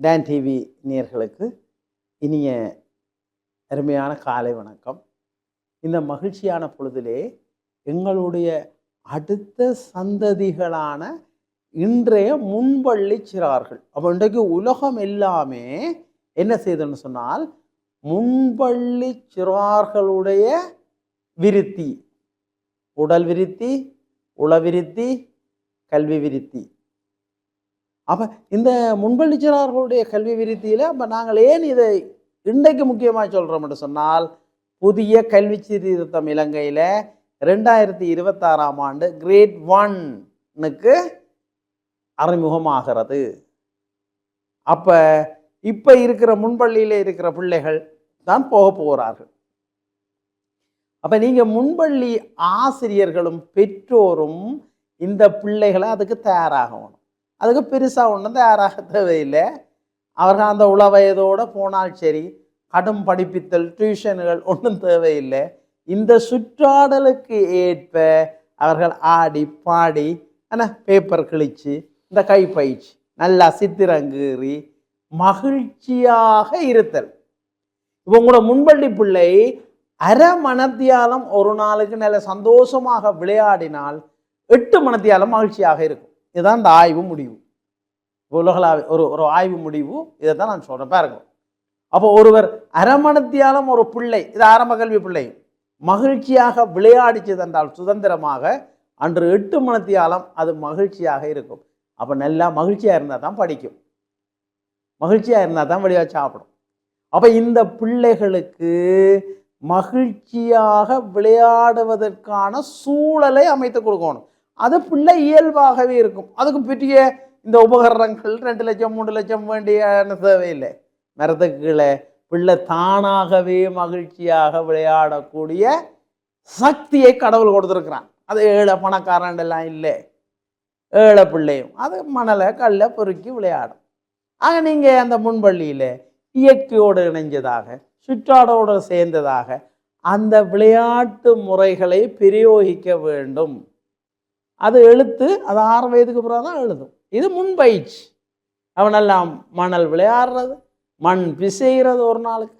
Don TV நேர்களுக்கு இனிய அருமையான காலை வணக்கம். இந்த மகிழ்ச்சியான பொழுதிலே எங்களுடைய அடுத்த சந்ததிகளான இன்றைய முன்பள்ளி சிறார்கள் அப்போ இன்றைக்கு உலகம் எல்லாமே என்ன செய்யுதுன்னு சொன்னால் முன்பள்ளி சிறார்களுடைய விருத்தி. உடல் விருத்தி உளவிருத்தி கல்வி விருத்தி. அப்போ இந்த முன்பள்ளி சிறார்களுடைய கல்வி விருத்தியில் அப்போ நாங்கள் ஏன் இதை இன்றைக்கு முக்கியமாக சொல்கிறோம்னு சொன்னால் புதிய கல்வி சீர்திருத்தம் இலங்கையில் ரெண்டாயிரத்தி இருபத்தாறாம் ஆண்டு கிரேட் ஒன்னுக்கு அறிமுகமாகிறது. அப்போ இப்போ இருக்கிற முன்பள்ளியில் இருக்கிற பிள்ளைகள் தான் போக போகிறார்கள் அப்போ நீங்கள் முன்பள்ளி ஆசிரியர்களும் பெற்றோரும் இந்த பிள்ளைகளை அதுக்கு தயாராகணும். அதுக்கு பெருசாக ஒன்றும் தயாராக தேவையில்லை. அவர்கள் அந்த உள வயதோடு போனால் சரி கடும் படிப்பித்தல் டியூஷன்கள் ஒன்றும் தேவையில்லை. இந்த சுற்றாடலுக்கு ஏற்ப அவர்கள் ஆடி பாடி ஆனால் பேப்பர் கிழிச்சு இந்த கை பயிற்சி நல்லா சித்திரங்கீறி மகிழ்ச்சியாக இருத்தல். இப்போ உங்களோட முன்பள்ளி பிள்ளை அரை மணத்தியாலம் ஒரு நாளுக்கு நல்ல சந்தோஷமாக விளையாடினால் எட்டு மனத்தியாலம் மகிழ்ச்சியாக இருக்கும். இதுதான் இந்த ஆய்வு முடிவு. உலகளாவிய ஒரு ஒரு ஆய்வு முடிவு. இதை தான் நான் சொல்கிறேன் பாருங்க. அப்போ ஒருவர் அரமணத்தியாலும் ஒரு பிள்ளை இது ஆரம்ப கல்வி பிள்ளை மகிழ்ச்சியாக விளையாடிச்சு தந்தால் சுதந்திரமாக அன்று எட்டு மணத்தியாலம் அது மகிழ்ச்சியாக இருக்கும். அப்போ நல்லா மகிழ்ச்சியாக இருந்தால் தான் படிக்கும். மகிழ்ச்சியாக இருந்தால் தான் வழியாக சாப்பிடும். அப்போ இந்த பிள்ளைகளுக்கு மகிழ்ச்சியாக விளையாடுவதற்கான சூழலை அமைத்து கொடுக்கணும். அது பிள்ளை இயல்பாகவே இருக்கும். அதுக்கு பெரிய இந்த உபகரணங்கள் ரெண்டு லட்சம் மூணு லட்சம் வேண்டிய தேவையில்லை. மரத்துக்குள்ளே கீழே பிள்ளை தானாகவே மகிழ்ச்சியாக விளையாடக்கூடிய சக்தியை கடவுள் கொடுத்துருக்குறான். அது ஏழை பணக்காரன் எல்லாம் இல்லை. ஏழை பிள்ளையும் அது மணலை கல்லை பொறுக்கி விளையாடும். ஆக நீங்கள் அந்த முன்பள்ளியில் இயற்கையோடு இணைஞ்சதாக சுற்றாடோடு சேர்ந்ததாக அந்த விளையாட்டு முறைகளை பிரயோகிக்க வேண்டும். அது எழுத்து அது ஆறு வயதுக்கு பிறகு தான் எழுதும். இது முன்பயிற்சி. அவனெல்லாம் மணல் விளையாடுறது மண் பிசைகிறது ஒரு நாளுக்கு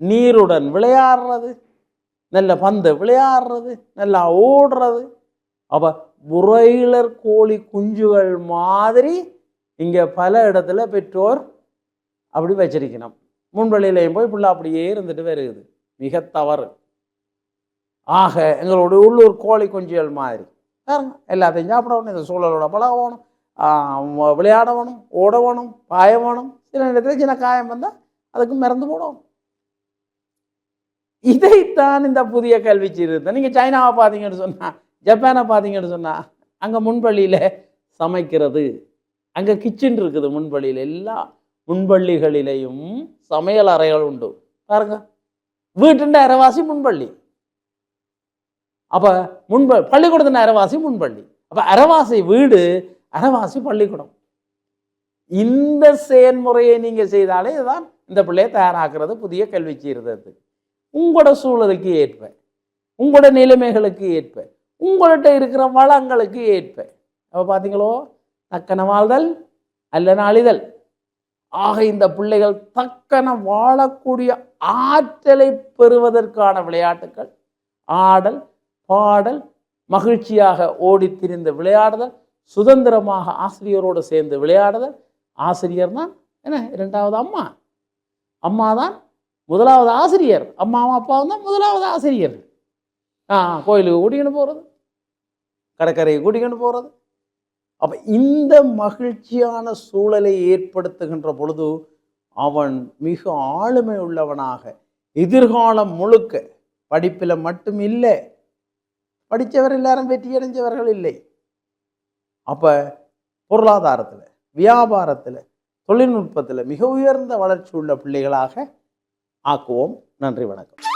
நீருடன் விளையாடுறது நல்ல பந்து விளையாடுறது நல்லா ஓடுறது. அப்போ புரையிலர் கோழி குஞ்சுகள் மாதிரி இங்கே பல இடத்துல பெற்றோர் அப்படி வச்சிருக்கணும். முன்வழியிலையும் போய் பிள்ளை அப்படியே இருந்துட்டு வருகுது மிக தவறு. ஆக எங்களோட உள்ளூர் கோழி குஞ்சுகள் மாதிரி. பாருங்க எல்லாத்தையும் சாப்பிடணும் இந்த சூழலோட பழகணும் விளையாடணும் ஓடவணும் பாயவணும். சில நேரத்தில் சின்ன காயம் வந்தால் அதுக்கு மறந்து போடணும். இதைத்தான் இந்த புதிய கல்வி சீர்திருத்தம். நீங்கள் சைனாவை பார்த்தீங்கன்னு சொன்னால் ஜப்பானை பார்த்தீங்கன்னு சொன்னால் அங்கே முன்பள்ளியில் சமைக்கிறது. அங்கே கிச்சன் இருக்குது முன்பள்ளியில் எல்லாம் முன்பள்ளிகளிலேயும் சமையல் அறைகள் உண்டு. பாருங்க. வீட்டுண்ட அரைவாசி முன்பள்ளி. அப்போ முன்ப பள்ளிக்கூடத்தின் அரைவாசி முன்பள்ளி. அப்போ அரைவாசி வீடு அரைவாசி பள்ளிக்கூடம். இந்த செயல்முறையை நீங்கள் செய்தாலே இதுதான் இந்த பிள்ளையை தயாராக்குறது புதிய கல்வி சீர்திருத்தத்துக்கு உங்களோட சூழலுக்கு ஏற்ப உங்களோட நிலைமைகளுக்கு ஏற்ப உங்கள்கிட்ட இருக்கிற வளங்களுக்கு ஏற்ப. அப்போ பார்த்தீங்களோ தக்கன வாழ்தல் அல்ல நாளிதழ். ஆக இந்த பிள்ளைகள் தக்கன வாழக்கூடிய ஆற்றலை பெறுவதற்கான விளையாட்டுகள் ஆடல் பாடல் மகிழ்ச்சியாக ஓடித்திரிந்து விளையாடுதல் சுதந்திரமாக ஆசிரியரோடு சேர்ந்து விளையாடுதல். ஆசிரியர் தான் என்ன? இரண்டாவது அம்மா. அம்மா தான் முதலாவது ஆசிரியர். அம்மாவும் அப்பாவும் தான் முதலாவது ஆசிரியர் ஆ கோயிலுக்கு கூட்டிக்கிட்டு போகிறது கடற்கரையை கூட்டிக்கிட்டு போகிறது அப்போ இந்த மகிழ்ச்சியான சூழலை ஏற்படுத்துகின்ற பொழுது அவன் மிக ஆளுமை உள்ளவனாக. எதிர்காலம் முழுக்க படிப்பில் மட்டும் இல்லை. படித்தவர் எல்லாரும் வெற்றியடைஞ்சவர்கள் இல்லை. அப்போ பொருளாதாரத்தில் வியாபாரத்தில் தொழில்நுட்பத்தில் மிக உயர்ந்த வளர்ச்சி உள்ள பிள்ளைகளாக ஆக்குவோம். நன்றி வணக்கம்.